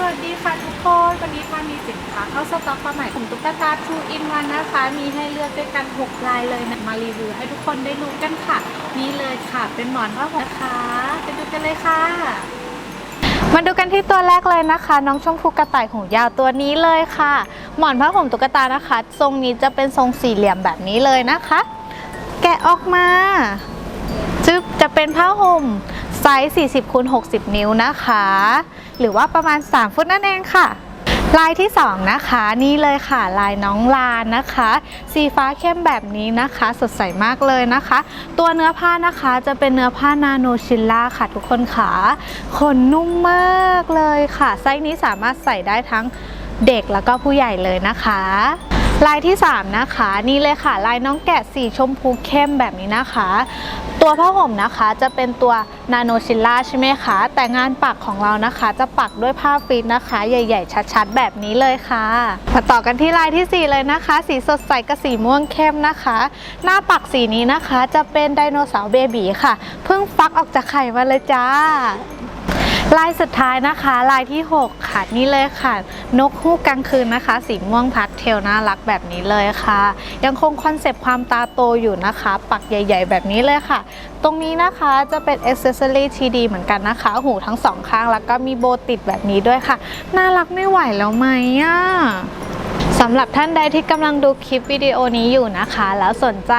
สวัสดีค่ะทุกคน วันนี้พามีสินค้าเข้าสต็อกมาใหม่กลุ่มตุ๊กตา2 in 1นะคะ มีให้เลือกด้วยกัน 6 ลายเลยนะมารีวิวให้ทุกคนได้รู้กันค่ะ นี่เลยค่ะ เป็นหมอนผ้าห่มนะคะไปดูกันเลยค่ะ มาดูกันที่ตัวแรกเลยนะคะ น้องชมพูกระต่ายหูยาวตัวนี้เลยค่ะ หมอนผ้าห่มตุ๊กตานะคะ ทรงนี้จะเป็นทรงสี่เหลี่ยมแบบนี้เลยนะคะ แกะออกมาจึ๊บจะเป็นผ้าห่ม ไซส์ 40คูณ60 นิ้วนะคะ หรือว่าประมาณ 3 ฟุตนั่นเองค่ะ ลายที่ 2 นะคะนี่เลยค่ะ ลายน้องลานนะคะ สีฟ้าเข้มแบบนี้นะคะ สดใสมากเลยนะคะ ตัวเนื้อผ้านะคะจะเป็นเนื้อผ้านาโนชิลล่าค่ะทุกคนค่ะขนนุ่มมากเลยค่ะ ไซส์นี้สามารถใส่ได้ทั้งเด็กแล้วก็ผู้ใหญ่เลยนะคะ ลายที่ 3 นะคะนี่เลยค่ะ ลายน้องแกะสีชมพูเข้มแบบนี้นะคะ ตัวผ้าห่มนะคะจะเป็นตัวนาโนชิลล่าใช่ไหมคะ แต่งานปักของเรานะคะ จะปักด้วยผ้าฟิตนะคะ ใหญ่ ๆ ชัดๆ แบบนี้เลยค่ะ มาต่อกันที่ลายทีสี่4 เลยนะคะ สีสดใสกับสีม่วงเข้มนะคะ หน้าปักสีนี้นะคะ จะเป็นไดโนเสาร์เบบีค่ะเพิ่งฟักออกจากไข่มาเลยจ้า ลายสุดท้ายนะคะ ลายที่ 6 ค่ะนี่เลยค่ะ นกฮูกกลางคืนนะคะ สีม่วงพัดเทลน่ารักแบบนี้เลยค่ะ ยังคงคอนเซปต์ความตาโตอยู่นะคะ ปักใหญ่ ๆ แบบนี้เลยค่ะ ตรงนี้นะคะจะเป็นอ c เซสซอรี่ทีดีเหมือนกันนะคะ หูทั้งสองข้างแล้วก็มีโบติดแบบนี้ด้วยค่ะ น่ารักไม่ไหวแล้วไหมอะำหรับท่านใดที่กำลังดูคลิปวิดีโอนี้อยู่นะคะ แล้วสนใจ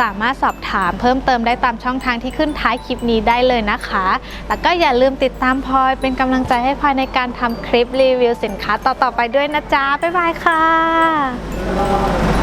สามารถสอบถามเพิ่มเติมได้ตามช่องทางที่ขึ้นท้ายคลิปนี้ได้เลยนะคะ แล้วก็อย่าลืมติดตามพลอยเป็นกำลังใจให้พลอยในการทำคลิปรีวิวสินค้าต่อๆไปด้วยนะจ๊ะบ๊ายบายค่ะ